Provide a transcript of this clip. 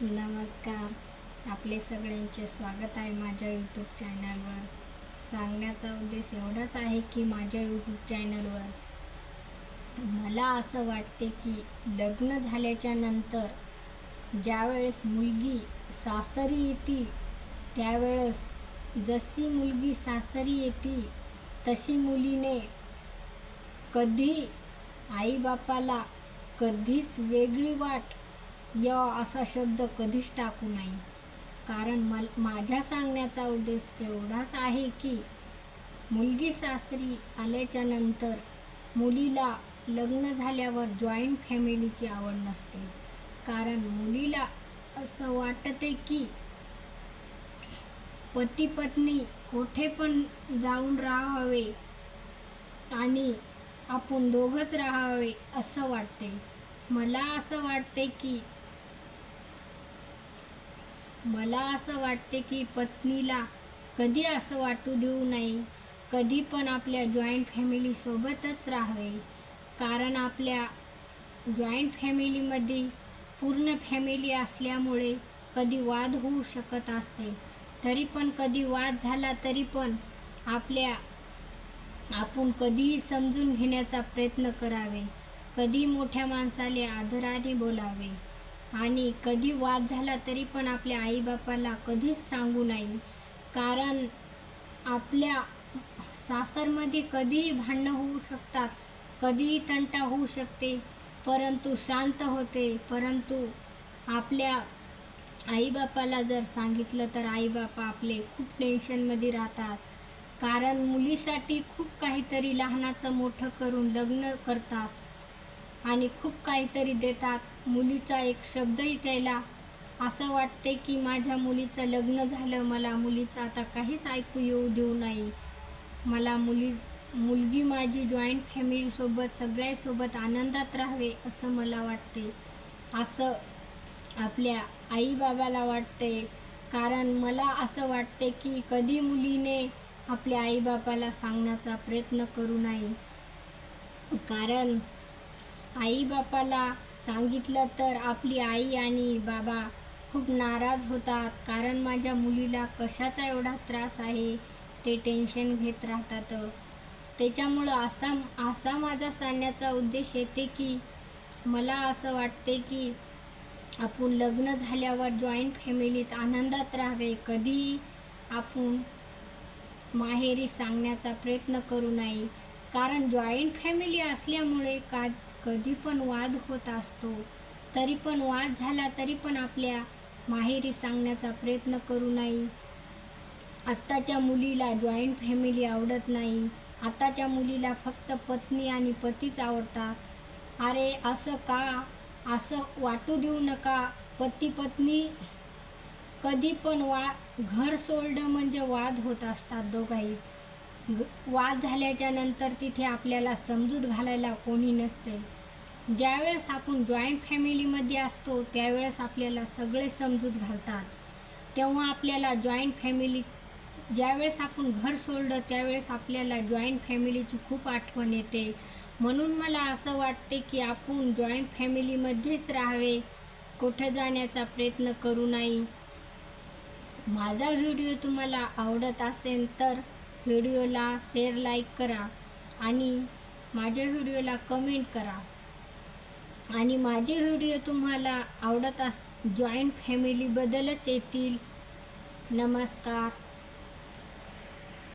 नमस्कार. आपले सगळ्यांचे स्वागत आहे माझ्या यूट्यूब चॅनलवर सांगण्याचा उद्देश एवढाच आहे की माझ्या यूट्यूब चॅनलवर मला असं वाटते की लग्न झाल्याच्यानंतर ज्यावेळेस मुलगी सासरी येते त्यावेळेस जशी मुलगी सासरी येते तशी मुलीने कधी आईबापाला कधीच वेगळी वाट य असा शब्द कधीच टाकू नये. कारण मल माझ्या सांगण्याचा उद्देश एवढाच आहे की मुलगी सासरी आल्याच्यानंतर मुलीला लग्न झाल्यावर जॉईंट फॅमिलीची आवड नसते. कारण मुलीला असं वाटते की पती पत्नी कोठे पण जाऊन राहावे आणि आपण दोघंच राहावे असं वाटते. मला असं वाटते की मला असं वाटते की पत्नीला कधी असं वाटू देऊ नये. कधी पण आपल्या जॉईंट फॅमिलीसोबतच राहावे. कारण आपल्या जॉईंट फॅमिलीमध्ये पूर्ण फॅमिली असल्यामुळे कधी वाद होऊ शकत असते. तरी पण कधी वाद झाला तरी पण आपल्या आपण कधीही समजून घेण्याचा प्रयत्न करावे. कधी मोठ्या माणसाला आदराने बोलावे. आणि कधी वाद झाला तरी पण आपल्या आईबापाला कधीच सांगू नये कारण आपल्या सासरमध्ये कधीही भांडणं होऊ शकतात कधीही तंटा होऊ शकते परंतु शांत होते. परंतु आपल्या आईबापाला जर सांगितलं तर आईबापा आपले खूप टेन्शनमध्ये राहतात. कारण मुलीसाठी खूप काहीतरी लहानाचं मोठं करून लग्न करतात. आणि खूप काहीतरी देतात. मुलीचा एक शब्दही त्याला असं वाटते की माझ्या मुलीचं लग्न झालं मला मुलीचं आता काहीच ऐकू येऊ देऊ नये मला मुली मुलगी माझी जॉईंट फॅमिलीसोबत सगळ्यासोबत आनंदात राहावे असं मला वाटते. असं आपल्या आईबाबाला वाटते. कारण मला असं वाटते की कधी मुलीने आपल्या आईबापाला सांगण्याचा प्रयत्न करू नये. कारण आईबापाला सांगितलं तर आपली आई आणि बाबा खूप नाराज होतात कारण माझ्या मुलीला कशाचा एवढा त्रास आहे? ते टेन्शन घेत राहतात. त्याच्यामुळं असा असा माझा सांगण्याचा उद्देश येते की मला असं वाटते की आपण लग्न झाल्यावर जॉईंट फॅमिलीत आनंदात राहावे. कधी आपण माहेरी सांगण्याचा प्रयत्न करू नये. कारण जॉईंट फॅमिली असल्यामुळे का कधी पण वाद होत असतो. तरी पण वाद झाला तरी पण आपल्या माहेरी सांगण्याचा प्रयत्न करू नये आत्ताच्या मुलीला जॉईंट फॅमिली आवडत नाही. आत्ताच्या मुलीला फक्त पत्नी आणि पतीच आवडतात. अरे असं का? असं वाटू देऊ नका. पती पत्नी कधी पण वा घर सोडणं म्हणजे वाद होत असतात दोघाही. ग वाद झाल्याच्यानंतर तिथे आपल्याला समजूत घालायला कोणी नसते. ज्यावेळेस आपण जॉईंट फॅमिलीमध्ये असतो त्यावेळेस आपल्याला सगळे समजूत घालतात. तेव्हा आपल्याला जॉईंट फॅमिली ज्यावेळेस आपण घर सोडलं त्यावेळेस आपल्याला जॉईंट फॅमिलीची खूप आठवण येते. म्हणून मला असं वाटते की आपण जॉईंट फॅमिलीमध्येच राहावे. कुठं जाण्याचा प्रयत्न करू नये. माझा व्हिडिओ तुम्हाला आवडत असेल तर व्हिडिओला शेअर लाईक करा आणि माझ्या व्हिडिओला कमेंट करा. आणि माझे व्हिडिओ तुम्हाला आवडत अस जॉईंट फॅमिलीबद्दलच येतील. नमस्कार.